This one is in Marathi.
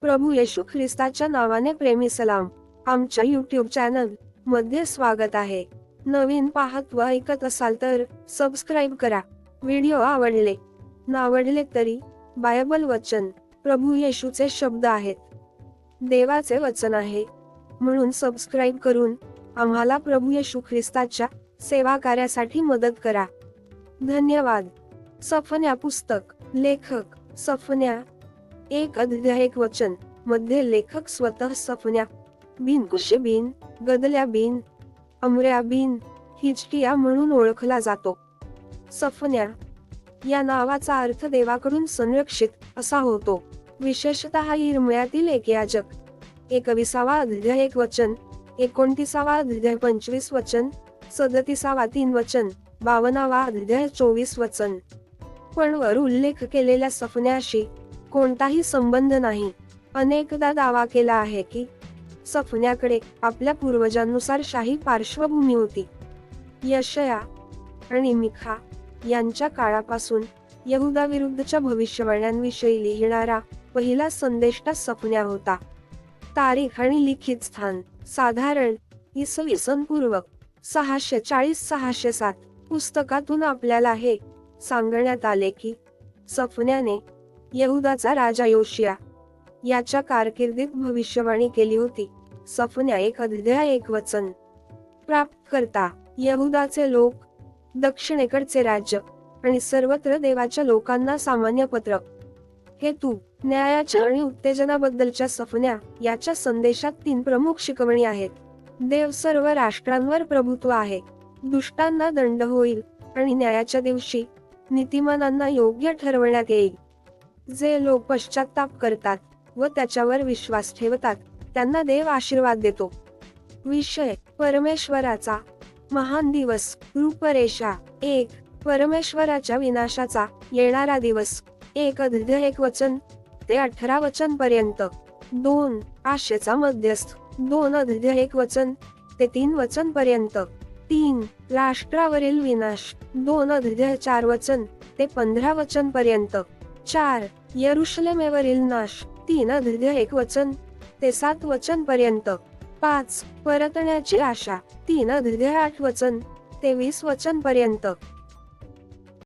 प्रभू येशू ख्रिस्ताच्या नावाने प्रेमी सलाम. आमच्या युट्यूब चॅनलमध्ये स्वागत आहे. नवीन पाहत व ऐकत असाल तर सबस्क्राईब करा. व्हिडिओ आवडले नावडले तरी बायबल वचन प्रभू येशूचे शब्द आहेत. देवाचे वचन आहे. म्हणून सबस्क्राईब करून आम्हाला प्रभू येशू ख्रिस्ताच्या सेवा कार्यासाठी मदत करा. धन्यवाद. सफन्या पुस्तक लेखक सफन्या एक अध्याय एक वचनमध्ये लेखक स्वतः सपन्या बिन कुशे बिन गदल्या बिन अमऱ्या बिन हिचकिया म्हणून ओळखला जातो. सफन्या या नावाचा अर्थ देवाकडून संरक्षित असा होतो. विशेषतः हिरमयातील एक याजक एकविसावा अध्याय एक वचन एकोणतीसावा अध्याय पंचवीस वचन सदतीसावा तीन वचन बावनावा अध्याय चोवीस वचन. पण वर उल्लेख केलेल्या सफन्याशी कोणताही संबंध नाही. अनेकदा दावा केला आहे की सफण्याकडे आपल्या पूर्वजांनुसार शाही पार्श्वभूमी होती. यशया आणि मिखा यांच्या काळापासून यहुदाविरुद्धच्या भविष्यवाण्यांविषयी लिहिणारा पहिला संदेष्टा सपन्या होता. तारीख आणि लिखित स्थान साधारण इसवी सन पूर्व सहाशे चाळीस सहाशे सात पुस्तकातून आपल्याला हे सांगण्यात आले की सपन्याने यहुदाचा राजा योशिया याच्या कारकिर्दीत भविष्यवाणी केली होती. सफन्या एक अध्याय एक वचन. प्राप्त करता यहुदाचे लोक दक्षिणेकडचे राज्य आणि सर्वत्र देवाच्या लोकांना सामान्य पत्र. हे तू न्यायाच्या आणि उत्तेजनाबद्दलच्या सफन्या याच्या संदेशात तीन प्रमुख शिकवणी आहेत. देव सर्व राष्ट्रांवर प्रभुत्व आहे. दुष्टांना दंड होईल आणि न्यायाच्या दिवशी नीतिमानांना योग्य ठरवण्यात येईल. जे लोक पश्चाताप करतात व त्याच्यावर विश्वास ठेवतात त्यांना देव आशीर्वाद देतो. विषय परमेश्वराचा. महान दिवस रूपरेषा एक परमेश्वराच्या विनाशाचा येणारा दिवस. एक अध्य एक वचन ते अठरा वचन पर्यंत. दोन आशेचा मध्यस्थ. दोन अध्य एक वचन ते तीन वचन पर्यंत. तीन राष्ट्रावरील विनाश. दोन अध्य चार वचन ते पंधरा वचन पर्यंत. चार यरुशलेमेवरील नाश. तीन अध्याय एक वचन. ते सात वचन पर्यंत पाच परतण्याची आशा. तीन अध्याय आठ वचन. ते वीस वचन पर्यंत